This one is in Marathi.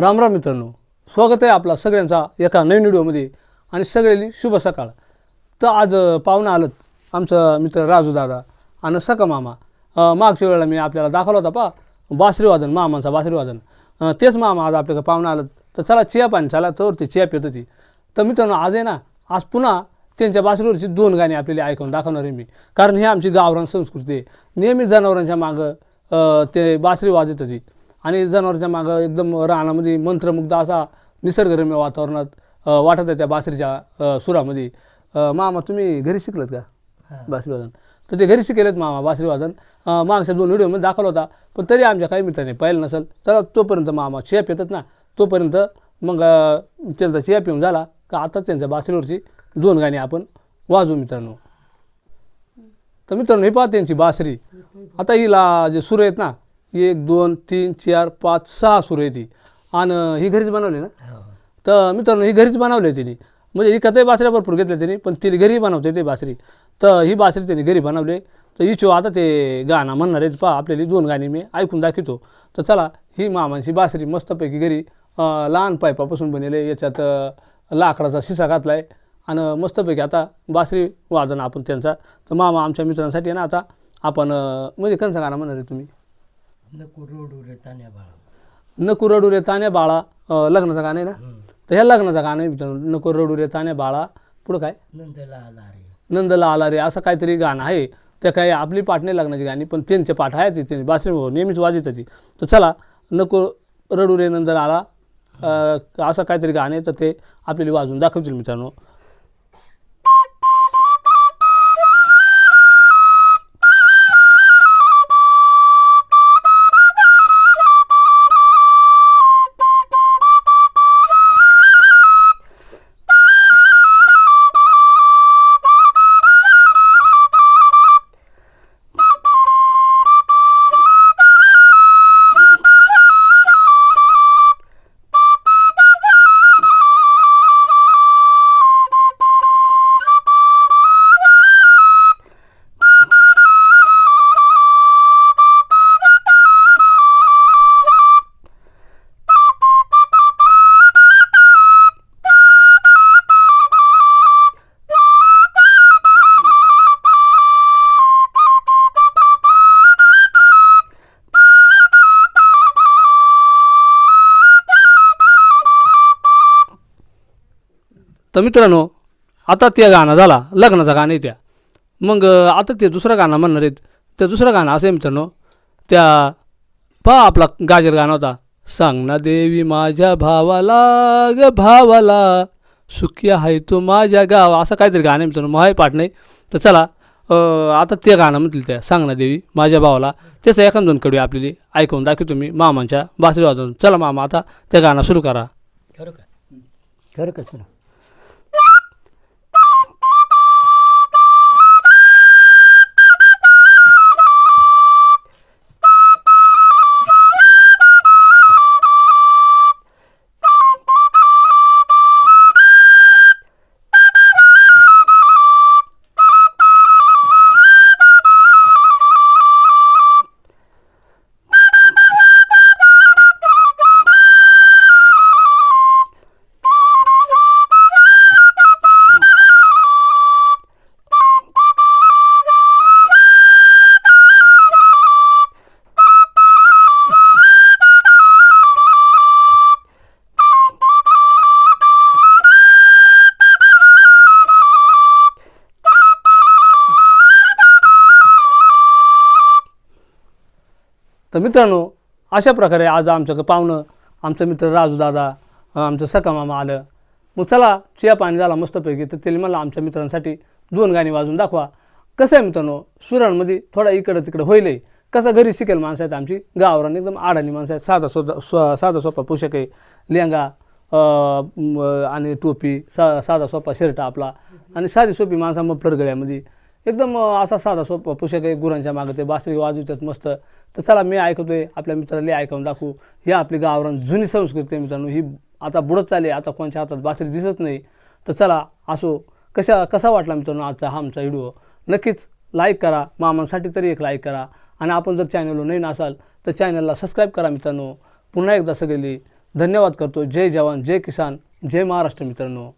राम राम मित्रांनो स्वागत आहे आपला सगळ्यांचा एका नवीन व्हिडिओमध्ये. आणि सगळ्यांनी शुभ सकाळ. तर आज पाहुणं आलं आमचं मित्र राजू दादा आणि सका मामा. मागच्या वेळेला मी आपल्याला दाखवला होता पा बासरीवादन मामांचा बासरीवादन. तेच मामा आज आपल्याकडे पाहुणं आलं. तर चला चिया पाणी चला तर ते चिया पित होती. तर मित्रांनो आज आहे ना आज पुन्हा त्यांच्या बासरीवरची दोन गाणी आपल्याला ऐकून दाखवणार आहे मी. कारण ही आमची गावरान संस्कृती आहे. नेहमी जनावरांच्या मागं ते बासरी वाजत होती. आणि जनावरांच्या मागं एकदम रानामध्ये मंत्रमुग्ध असा निसर्गरम्य वातावरणात वाटत आहे त्या बासरीच्या सुरामध्ये. मामा तुम्ही घरी शिकलात का? बासरी वादन तर ते घरी शिकेलेत मामा बासरी वादन अ, मागच्या दोन व्हिडिओमध्ये दाखवला होता पण तरी आमच्या काही मित्रांनी पाहिलं नसेल. चला तोपर्यंत मामा चिया पितात ना तोपर्यंत मग त्यांचा चिया पिऊन झाला का आता त्यांच्या बासरीवरची दोन गाणी आपण वाजवू मित्रांनो. तर मित्रांनो हे पहा त्यांची बासरी. आता हिला जे सूर आहेत ना एक दोन तीन चार पाच सहा सूर आहेत ही आणि ही घरीच बनवली ना? तर मित्रांनो ही घरीच बनवली आहे तिने. म्हणजे ही कथाही बासऱ्या भरपूर घेतल्या त्यांनी पण तिने घरी बनवते ते बासरी. तर ही बासरी त्यांनी घरी बनवली. तर इचो आता ते गाणं म्हणणार आहेत पहा आपल्याला ही दोन गाणी मी ऐकून दाखवतो. तर चला ही मामांची बासरी मस्तपैकी घरी लहान पायपापासून बनवले याच्यात लाकडाचा शिसा घातला आहे आणि मस्तपैकी आता बासरी वाजन आपण त्यांचा. तर मामा आमच्या मित्रांसाठी आहे ना आता आपण म्हणजे कंचा गाणं म्हणणार आहे तुम्ही? नको रोडू रे तान्या बाळा. नको रडू रे तान्या बाळा. अं, लग्नाचं गाणं आहे ना? तर ह्या लग्नाचं गाणं आहे मित्रांनो नको रडू रे तान्या बाळा. पुढं काय? नंदला आला रे. नंदला आला रे असं काहीतरी गाणं आहे. त्या काही आपली पाठ नाही लग्नाची गाणी पण त्यांचे पाठ आहे ते त्यांनी बासरी नेहमीच वाजत होती. तर चला नको रडू रे नंदन आला असं काहीतरी गाणं आहे तर ते आपल्याला वाजून दाखवतील मित्रांनो. तर मित्रांनो आता ते गाणं झाला लग्नाचं गाणं आहे त्या. मग आता ते दुसरं गाणं म्हणणार आहेत. ते दुसरं गाणं असं आहे मित्रांनो त्या पहा आपला गाजर गाणं होता. सांग ना देवी माझ्या भावाला ग भावाला सुखी आहे तू माझ्या गाव. असं काहीतरी गाणं आहे मित्रांनो मग पाठ नाही. तर चला आता ते गाणं म्हटलं त्या सांग ना देवी माझ्या भावाला. त्याचं एखाद दोन कडवी आपली ऐकून दाखवू तुम्ही मामांच्या बासरी वाजवून. चला मामा आता ते गाणं सुरू करा. खरं का? खरं का तर मित्रांनो अशा प्रकारे आज आमच्याकडे पाहुणं आमचं मित्र राजूदादा आमचं सकामामा आलं. मग चला चिया पाणी झाला मस्तपैकी. तर त्याने मला आमच्या मित्रांसाठी दोन गाणी वाजून दाखवा. कसं आहे मित्रांनो सुरांमध्ये थोडा इकडं तिकडं होईलही कसं घरी शिकेल माणसं आहेत आमची गावरान एकदम आडाणी माणसं आहेत. साधा सोधा स्व साधा सोपा पोषक आहे. लेंगा आणि टोपी सा साधा सोपा शर्ट आपला. आणि साधी सोपी माणसा मग गळ्यामध्ये. एकदम असा साधा सोपं पोशाख आहे गुरांच्या मागं ते बासरी वाजवतात मस्त. तर चला मी ऐकतोय आपल्या मित्राला ऐकून दाखवू. ही आपली गावरान जुनी संस्कृती आहे मित्रांनो. ही आता बुडत चालली आता कोणच्या हातात बासरी दिसत नाही. तर चला असो. कशा कसा वाटला मित्रांनो आजचा हा आमचा व्हिडिओ? नक्कीच लाईक करा. मामांसाठी तरी एक लाईक करा. आणि आपण जर चॅनलवर नवीन असाल तर चॅनलला सबस्क्राईब करा मित्रांनो. पुन्हा एकदा सगळी धन्यवाद करतो. जय जवान जय किसान जय महाराष्ट्र मित्रांनो.